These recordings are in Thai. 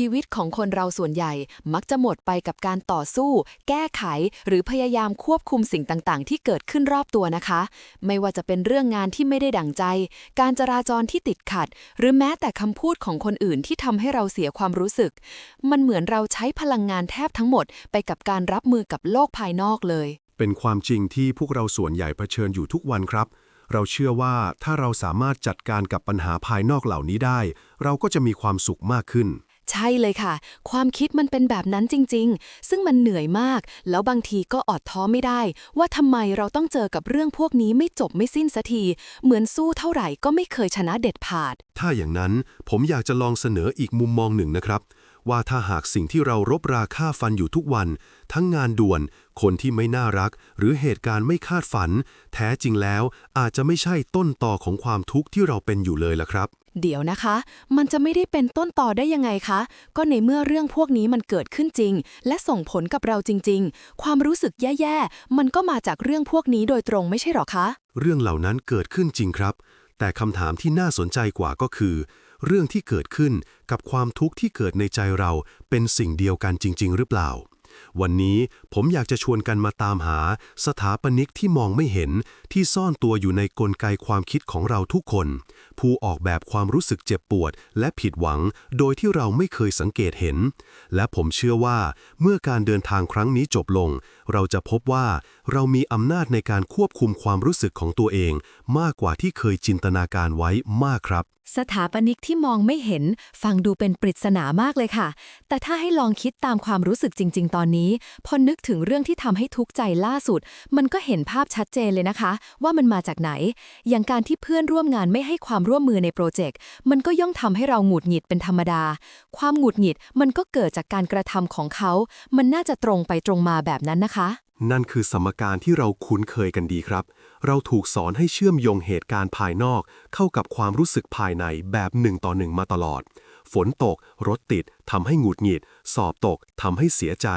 ชีวิตของคนเราส่วนใหญ่ มักจะหมดไปกับการต่อสู้ แก้ไข หรือพยายามควบคุมสิ่งต่างๆ ที่เกิดขึ้นรอบตัวนะคะ ไม่ว่าจะเป็นเรื่องงานที่ไม่ได้ดั่งใจ การจราจรที่ติดขัด หรือแม้แต่คำพูดของคนอื่นที่ทำให้เราเสียความรู้สึก มันเหมือนเราใช้พลังงานแทบทั้งหมด ไปกับการรับมือกับโลกภายนอกเลย เป็นความจริงที่พวกเราส่วนใหญ่เผชิญอยู่ทุกวันครับเราเชื่อว่าถ้าเราสามารถจัดการกับปัญหาภายนอกเหล่านี้ได้ เราก็จะมีความสุขมากขึ้น ใช่เลยค่ะ ความคิดมันเป็นแบบนั้นจริง ๆ ซึ่งมันเหนื่อยมาก แล้วบางทีก็อดท้อไม่ได้ ว่าทำไมเราต้องเจอกับเรื่องพวกนี้ไม่จบไม่สิ้นสักที เหมือนสู้เท่าไหร่ก็ไม่เคยชนะเด็ดขาด ถ้าอย่างนั้นผมอยากจะลองเสนออีกมุมมองหนึ่งนะครับ ว่าถ้าหากสิ่งที่เรารบราค่าฟันอยู่ทุกวัน ทั้งงานด่วน คนที่ไม่น่ารัก หรือเหตุการณ์ไม่คาดฝัน แท้จริงแล้วอาจจะไม่ใช่ต้นต่อของความทุกข์ที่เราเป็นอยู่เลยล่ะครับ เดี๋ยวนะคะ มันจะไม่ได้เป็นต้นต่อได้ยังไงคะ ก็ในเมื่อเรื่องพวกนี้มันเกิดขึ้นจริง และส่งผลกับเราจริง ๆ ความรู้สึกแย่ๆ มันก็มาจากเรื่องพวกนี้โดยตรงไม่ใช่หรอคะ เรื่องเหล่านั้นเกิดขึ้นจริงครับ แต่คำถามที่น่าสนใจกว่าก็คือ เรื่องที่เกิดขึ้นกับความทุกข์ที่เกิดในใจเราเป็นสิ่งเดียวกันจริง ๆ หรือเปล่า วันนี้ผมอยากจะชวนกันมาตามหาสถาปนิกที่มองไม่เห็นที่ซ่อนตัวอยู่ในกลไกความคิดของเราทุกคน ผู้ออกแบบความรู้สึกเจ็บปวด และผิดหวัง โดยที่เราไม่เคยสังเกตเห็น และผมเชื่อว่า เมื่อการเดินทางครั้งนี้จบลง เราจะพบว่า เรามีอำนาจในการควบคุมความรู้สึกของตัวเอง มากกว่าที่เคยจินตนาการไว้มากครับ สถาปนิกที่มองไม่เห็น ฟังดูเป็นปริศนามากเลยค่ะ แต่ถ้าให้ลองคิดตามความรู้สึกจริง ๆ ตอนนี้ พอนึกถึงเรื่องที่ทำให้ทุกข์ใจล่าสุด มันก็เห็นภาพชัดเจนเลยนะคะ ว่ามันมาจากไหน อย่างการที่เพื่อนร่วมงานไม่ให้ความร่วมมือในโปรเจกต์ มันก็ย่อมทำให้เราหงุดหงิดเป็นธรรมดา ความหงุดหงิดมันก็เกิดจากการกระทำของเขา มันน่าจะตรงไปตรงมาแบบนั้นนะคะ นั่นคือสมการที่เราคุ้นเคยกันดีครับ เราถูกสอนให้เชื่อมโยงเหตุการณ์ภายนอก เข้ากับความรู้สึกภายในแบบหนึ่งต่อหนึ่งมาตลอด ฝนตก รถติด ทำให้หงุดหงิด สอบตกทำให้เสียใจ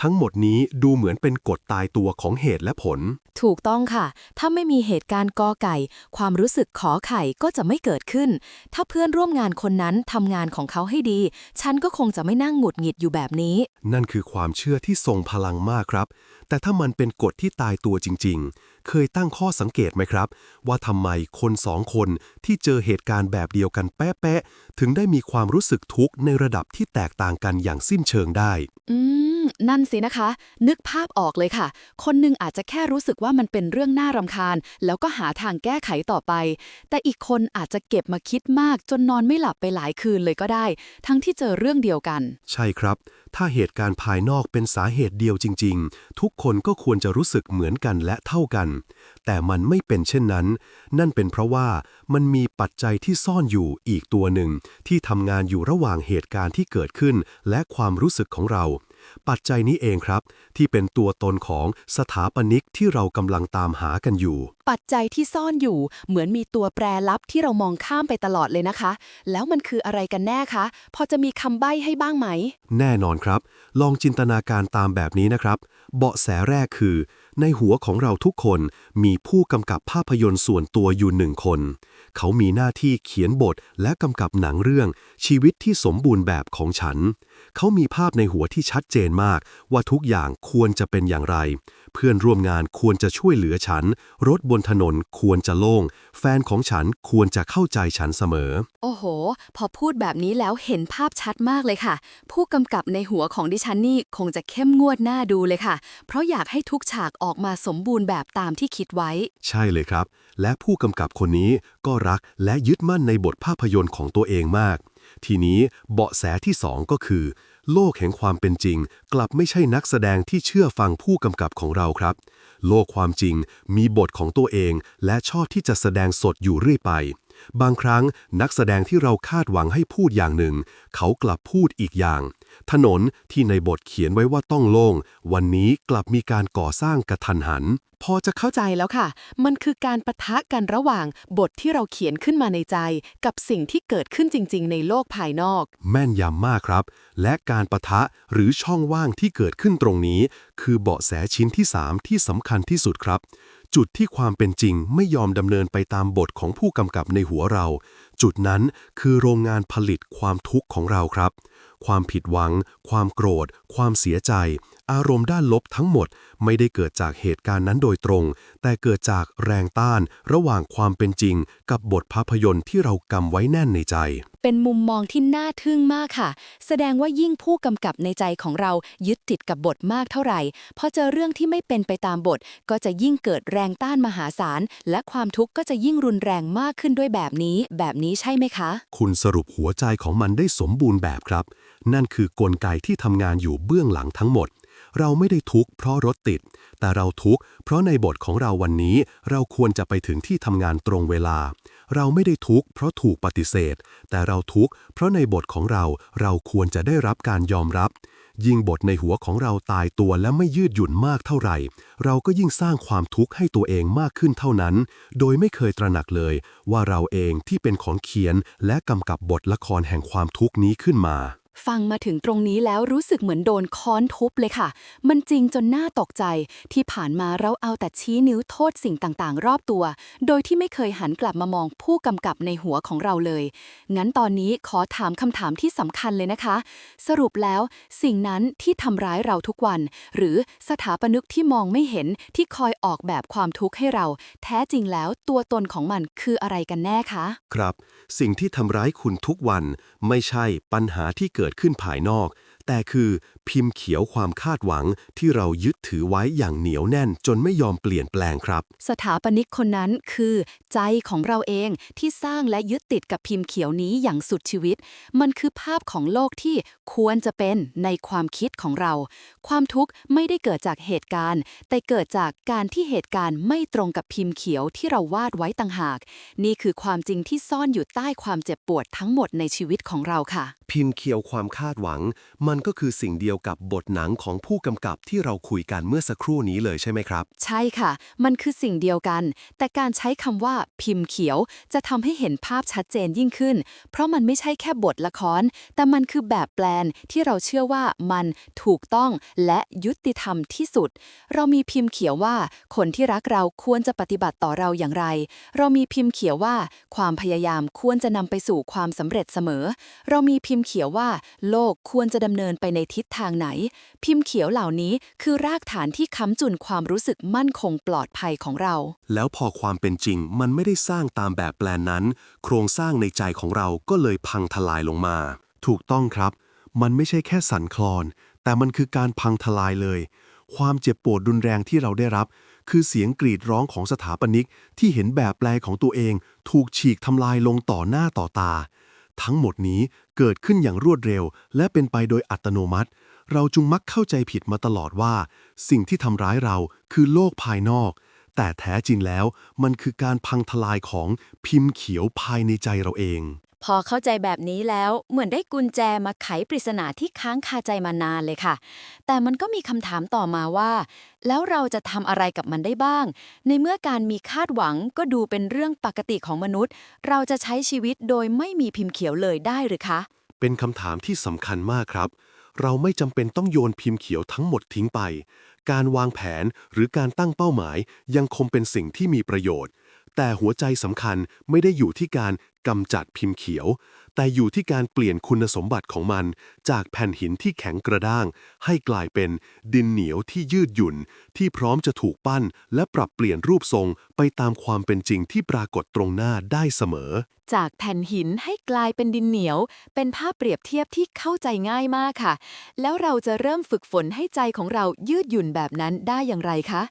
ทั้งหมดนี้ดูเหมือนเป็นกฎตายตัวของเหตุและผล ถูกต้องค่ะ ถ้าไม่มีเหตุการณ์กอไก่ ความรู้สึกขอไข่ก็จะไม่เกิดขึ้น ถ้าเพื่อนร่วมงานคนนั้นทำงานของเขาให้ดี ฉันก็คงจะไม่นั่งหงุดหงิดอยู่แบบนี้ นั่นคือความเชื่อที่ทรงพลังมากครับ แต่ถ้ามันเป็นกฎที่ตายตัวจริง ๆ เคยตั้งข้อสังเกตไหมครับ ว่าทำไมคนสองคนที่เจอเหตุการณ์แบบเดียวกันแป๊ะๆถึงได้มีความรู้สึกทุกข์ในระดับที่แตแตกต่างกันอย่างสิ้นเชิงได้ อืม นั่นสินะคะ นึกภาพออกเลยค่ะ คนหนึงอาจจะแค่รู้สึกว่ามันเป็นเรื่องน่ารำคาญ แล้วก็หาทางแก้ไขต่อไป แต่อีกคนอาจจะเก็บมาคิดมาก จนนอนไม่หลับไปหลายคืนเลยก็ได้ ทั้งที่เจอเรื่องเดียวกัน ใช่ครับ ถ้าเหตุการณ์ภายนอกเป็นสาเหตุเดียวจริง ๆ ทุกคนก็ควรจะรู้สึกเหมือนกันและเท่ากัน แต่มันไม่เป็นเช่นนั้น นั่นเป็นเพราะว่ามันมีปัจจัยที่ซ่อนอยู่อีกตัวหนึ่ง ที่ทำงานอยู่ระหว่างเหตุการณ์ที่เกิดขึ้น และความรู้สึกของเรา ปัจจัยนี้เองครับ ที่เป็นตัวตนของสถาปนิกที่เรากำลังตามหากันอยู่ ปัจจัยที่ซ่อนอยู่เหมือนมีตัวแปรลับที่เรามองข้ามไปตลอดเลยนะคะ แล้วมันคืออะไรกันแน่คะ พอจะมีคำใบ้ให้บ้างไหม แน่นอนครับ ลองจินตนาการตามแบบนี้นะครับ เบาะแสแรกคือ ในหัวของเราทุกคนมีผู้กำกับภาพยนตร์ส่วนตัวอยู่หนึ่งคน เขามีหน้าที่เขียนบทและกำกับหนังเรื่องชีวิตที่สมบูรณ์แบบของฉัน เขามีภาพในหัวที่ชัดเจนมาก ว่าทุกอย่างควรจะเป็นอย่างไร เพื่อนร่วมงานควรจะช่วยเหลือฉัน รถบนถนนควรจะโล่ง แฟนของฉันควรจะเข้าใจฉันเสมอ โอ้โห พอพูดแบบนี้แล้วเห็นภาพชัดมากเลยค่ะ ผู้กำกับในหัวของดิฉันนี่คงจะเข้มงวดหน้าดูเลยค่ะ เพราะอยากให้ทุกฉากออกมาสมบูรณ์แบบตามที่คิดไว้ ใช่เลยครับ และผู้กำกับคนนี้ก็รักและยึดมั่นในบทภาพยนตร์ของตัวเองมาก ทีนี้เบาะแสที่สองก็คือ โลกแห่งความเป็นจริง กลับไม่ใช่นักแสดงที่เชื่อฟังผู้กำกับของเราครับ โลกความจริงมีบทของตัวเอง และชอบที่จะแสดงสดอยู่เรื่อยไป บางครั้งนักแสดงที่เราคาดหวังให้พูดอย่างหนึ่ง เขากลับพูดอีกอย่าง ถนนที่ในบทเขียนไว้ว่าต้องโล่ง วันนี้กลับมีการก่อสร้างกระทันหัน พอจะเข้าใจแล้วค่ะ มันคือการปะทะกันระหว่างบทที่เราเขียนขึ้นมาในใจ กับสิ่งที่เกิดขึ้นจริง ๆ ในโลกภายนอก แม่นยำมากครับ และการประทะหรือช่องว่างที่เกิดขึ้นตรงนี้ คือเบาะแสชิ้นที่ 3 ที่สำคัญที่สุดครับ จุดที่ความเป็นจริงไม่ยอมดำเนินไปตามบทของผู้กำกับในหัวเรา จุดนั้นคือโรงงานผลิตความทุกข์ของเราครับ ความผิดหวัง ความโกรธ ความเสียใจ อารมณ์ด้านลบทั้งหมดไม่ได้เกิดจากเหตุการณ์นั้นโดยตรง แต่เกิดจากแรงต้านระหว่างความเป็นจริง กับบทภาพยนตร์ที่เรากำไว้แน่นในใจ เป็นมุมมองที่น่าทึ่งมากค่ะ แสดงว่ายิ่งผู้กำกับในใจของเรายึดติดกับบทมากเท่าไหร่พอเจอเรื่องที่ไม่เป็นไปตามบท ก็จะยิ่งเกิดแรงต้านมหาศาล และความทุกข์ก็จะยิ่งรุนแรงมากขึ้นด้วยแบบนี้ แบบนี้ใช่ไหมคะ คุณสรุปหัวใจของมันได้สมบูรณ์แบบครับ นั่นคือกลไกที่ทำงานอยู่เบื้องหลังทั้งหมด เราไม่ได้ทุกข์เพราะรถติด แต่เราทุกข์เพราะในบทของเราวันนี้เราควรจะไปถึงที่ทำงานตรงเวลา เราไม่ได้ทุกข์เพราะถูกปฏิเสธ แต่เราทุกข์เพราะในบทของเราเราควรจะได้รับการยอมรับ ยิ่งบทในหัวของเราตายตัวและไม่ยืดหยุ่นมากเท่าไหร่ เราก็ยิ่งสร้างความทุกข์ให้ตัวเองมากขึ้นเท่านั้น โดยไม่เคยตระหนักเลย ว่าเราเองที่เป็นคนเขียนและกำกับบทละครแห่งความทุกข์นี้ขึ้นมา ฟังมาถึงตรงนี้แล้วรู้สึกเหมือนโดนค้อนทุบเลยค่ะ มันจริงจนน่าตกใจ ที่ผ่านมาเราเอาแต่ชี้นิ้วโทษสิ่งต่างๆ รอบตัว โดยที่ไม่เคยหันกลับมามองผู้กำกับในหัวของเราเลย งั้นตอนนี้ขอถามคำถามที่สำคัญเลยนะคะ สรุปแล้ว สิ่งนั้นที่ทำร้ายเราทุกวัน หรือสถาปนิกที่มองไม่เห็นที่คอยออกแบบความทุกข์ให้เรา แท้จริงแล้วตัวตนของมันคืออะไรกันแน่คะ ครับ สิ่งที่ทำร้ายคุณทุกวัน ไม่ใช่ปัญหาที่เกิดดขึ้นภายนอก แต่คือ พิมพ์เขียวความคาดหวังที่เรายึดถือไว้อย่างเหนียวแน่นจนไม่ยอมเปลี่ยนแปลงครับ สถาปนิกคนนั้นคือ ใจของเราเองที่สร้างและยึดติดกับพิมพ์เขียวนี้อย่างสุดชีวิต มันคือภาพของโลกที่ควรจะเป็นในความคิดของเรา ความทุกข์ไม่ได้เกิดจากเหตุการณ์ แต่เกิดจากการที่เหตุการณ์ไม่ตรงกับพิมพ์เขียวที่เราวาดไว้ต่างหาก นี่คือความจริงที่ซ่อนอยู่ใต้ความเจ็บปวดทั้งหมดในชีวิตของเราค่ะ พิมพ์เขียวความคาดหวัง มันก็คือสิ่งเดียวกับบทหนังของผู้กำกับที่เราคุยกันเมื่อสักครู่นี้เลยใช่ไหมครับ ใช่ค่ะ มันคือสิ่งเดียวกัน แต่การใช้คำว่าพิมพ์เขียว จะทำให้เห็นภาพชัดเจนยิ่งขึ้น เพราะมันไม่ใช่แค่บทละคร แต่มันคือแบบแปลนที่เราเชื่อว่ามันถูกต้องและยุติธรรมที่สุด เรามีพิมพ์เขียวว่า คนที่รักเราควรจะปฏิบัติต่อเราอย่างไร เรามีพิมพ์เขียวว่า ความพยายามควรจะนำไปสู่ความสำเร็จเสมอ เรามีพิมพ์เขียวว่า โลกควรจะดำเนินไปในทิศทางไหน พิมพ์เขียวเหล่านี้คือรากฐานที่ค้ำจุนความรู้สึกมั่นคงปลอดภัยของเรา แล้วพอความเป็นจริงมันไม่ได้สร้างตามแบบแปลนนั้น โครงสร้างในใจของเราก็เลยพังทลายลงมา ถูกต้องครับ มันไม่ใช่แค่สั่นคลอน แต่มันคือการพังทลายเลย ความเจ็บปวดรุนแรงที่เราได้รับ คือเสียงกรีดร้องของสถาปนิกที่เห็นแบบแปลของตัวเอง ถูกฉีกทำลายลงต่อหน้าต่อตาทั้งหมดนี้เกิดขึ้นอย่างรวดเร็ว และเป็นไปโดยอัตโนมัติ เราจุงมักเข้าใจผิดมาตลอดว่า สิ่งที่ทำร้ายเราคือโลกภายนอก แต่แท้จริงแล้วมันคือการพังทลายของพิมพ์เขียวภายในใจเราเอง พอเข้าใจแบบนี้แล้วเหมือนได้กุญแจมาไขปริศนาที่ค้างคาใจมานานเลยค่ะ แต่มันก็มีคำถามต่อมาว่า แล้วเราจะทำอะไรกับมันได้บ้าง ในเมื่อการมีคาดหวังก็ดูเป็นเรื่องปกติของมนุษย์ เราจะใช้ชีวิตโดยไม่มีพิมพ์เขียวเลยได้หรือคะ เป็นคำถามที่สำคัญมากครับ เราไม่จำเป็นต้องโยนพิมพ์เขียวทั้งหมดทิ้งไป การวางแผนหรือการตั้งเป้าหมายยังคงเป็นสิ่งที่มีประโยชน์ แต่หัวใจสำคัญไม่ได้อยู่ที่การกำจัดพิมพ์เขียวแต่อยู่ที่การเปลี่ยนคุณสมบัติของมัน จากแผ่นหินที่แข็งกระด้าง ให้กลายเป็นดินเหนียวที่ยืดหยุ่น ที่พร้อมจะถูกปั้น และปรับเปลี่ยนรูปทรงไปตามความเป็นจริงที่ปรากฏตรงหน้าได้เสมอ จากแผ่นหินให้กลายเป็นดินเหนียว เป็นภาพเปรียบเทียบที่เข้าใจง่ายมากค่ะ แล้วเราจะเริ่มฝึกฝนให้ใจของเรายืดหยุ่นแบบนั้นได้อย่างไรคะ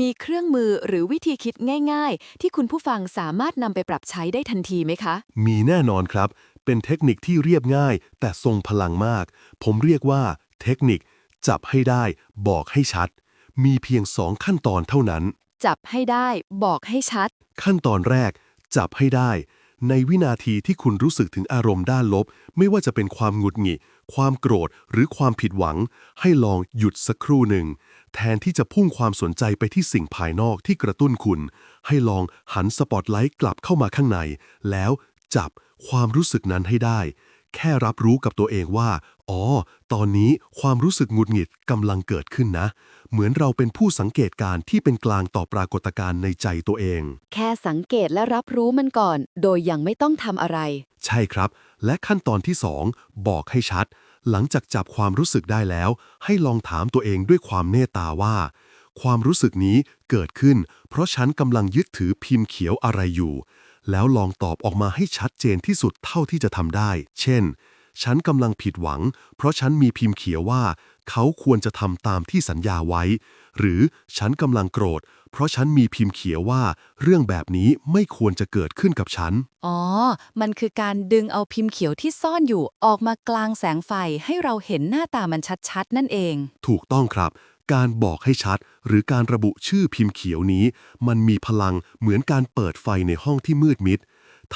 มีเครื่องมือหรือวิธีคิดง่าย ๆ ที่คุณผู้ฟังสามารถนำไปปรับใช้ได้ทันทีไหมคะ มีแน่นอนครับ เป็นเทคนิคที่เรียบง่าย แต่ทรงพลังมาก ผมเรียกว่าเทคนิค จับให้ได้ บอกให้ชัด มีเพียงสองขั้นตอนเท่านั้น จับให้ได้บอกให้ชัด ขั้นตอนแรก จับให้ได้ ในวินาทีที่คุณรู้สึกถึงอารมณ์ด้านลบ ไม่ว่าจะเป็นความหงุดหงิด ความโกรธ หรือความผิดหวัง ให้ลองหยุดสักครู่หนึ่ง แทนที่จะพุ่งความสนใจไปที่สิ่งภายนอกที่กระตุ้นคุณ ให้ลองหันสปอตไลท์กลับเข้ามาข้างใน แล้วจับ ความรู้สึกนั้นให้ได้ แค่รับรู้กับตัวเองว่า อ๋อ ตอนนี้ความรู้สึกหงุดหงิดกำลังเกิดขึ้นนะ เหมือนเราเป็นผู้สังเกตการณ์ที่เป็นกลางต่อปรากฏการณ์ในใจตัวเอง แค่สังเกตและรับรู้มันก่อน โดยยังไม่ต้องทำอะไร ใช่ครับ และขั้นตอนที่ 2 บอกให้ชัด หลังจากจับความรู้สึกได้แล้ว ให้ลองถามตัวเองด้วยความเมตตาว่าความรู้สึกนี้เกิดขึ้น เพราะฉันกำลังยึดถือพิมพ์เขียวอะไรอยู่ แล้วลองตอบออกมาให้ชัดเจนที่สุดเท่าที่จะทำได้ เช่น ฉันกำลังผิดหวัง เพราะฉันมีพิมพ์เขียวว่า เขาควรจะทำตามที่สัญญาไว้ หรือฉันกำลังโกรธ เพราะฉันมีพิมพ์เขียวว่า เรื่องแบบนี้ไม่ควรจะเกิดขึ้นกับฉัน อ๋อ มันคือการดึงเอาพิมพ์เขียวที่ซ่อนอยู่ออกมากลางแสงไฟให้เราเห็นหน้าตามันชัดๆ นั่นเอง ถูกต้องครับ การบอกให้ชัด หรือการระบุชื่อพิมพ์เขียวนี้ มันมีพลังเหมือนการเปิดไฟในห้องที่มืดมิด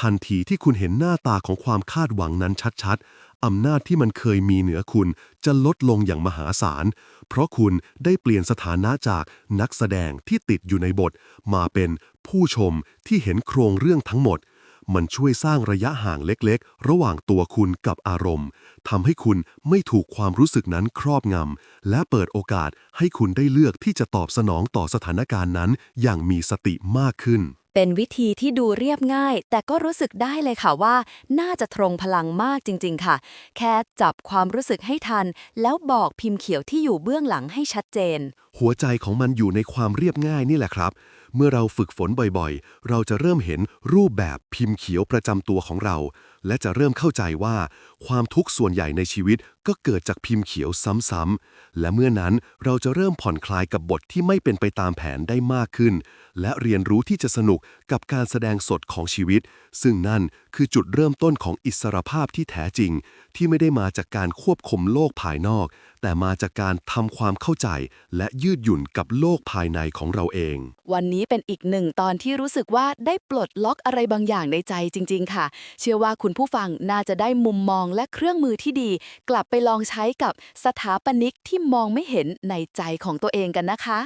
ทันทีที่คุณเห็นหน้าตาของความคาดหวังนั้นชัดๆ อำนาจที่มันเคยมีเหนือคุณจะลดลงอย่างมหาศาล เพราะคุณได้เปลี่ยนสถานะจากนักแสดงที่ติดอยู่ในบท มาเป็นผู้ชมที่เห็นโครงเรื่องทั้งหมด มันช่วยสร้างระยะห่างเล็กๆ ระหว่างตัวคุณกับอารมณ์ทำให้คุณไม่ถูกความรู้สึกนั้นครอบงำและเปิดโอกาสให้คุณได้เลือกที่จะตอบสนองต่อสถานการณ์นั้น อย่างมีสติมากขึ้น เป็นวิธีที่ดูเรียบง่าย แต่ก็รู้สึกได้เลยค่ะว่า น่าจะตรงพลังมากจริง ๆ ค่ะ แค่จับความรู้สึกให้ทัน แล้วบอกพิมพ์เขียวที่อยู่เบื้องหลังให้ชัดเจน หัวใจของมันอยู่ในความเรียบง่ายนี่แหละครับ เมื่อเราฝึกฝนบ่อยๆ เราจะเริ่มเห็นรูปแบบพิมพ์เขียวประจำตัวของเรา และจะเริ่มเข้าใจว่า ความทุกข์ส่วนใหญ่ในชีวิตก็เกิดจากพิมพ์เขียวซ้ำๆ และเมื่อนั้นเราจะเริ่มผ่อนคลายกับบทที่ไม่เป็นไปตามแผนได้มากขึ้น และเรียนรู้ที่จะสนุกกับการแสดงสดของชีวิต ซึ่งนั่นคือจุดเริ่มต้นของอิสรภาพที่แท้จริง ที่ไม่ได้มาจากการควบคุมโลกภายนอก แต่มาจากการทำความเข้าใจ และยืดหยุ่นกับโลกภายในของเราเอง วันนี้เป็นอีกหนึ่งตอนที่รู้สึกว่าได้ปลดล็อกอะไรบางอย่างในใจจริง ๆ ค่ะ เชื่อว่าคุณผู้ฟังน่าจะได้มุมมองและเครื่องมือที่ดี กลับไปลองใช้กับสถาปนิกที่มองไม่เห็นในใจของตัวเองกันนะคะ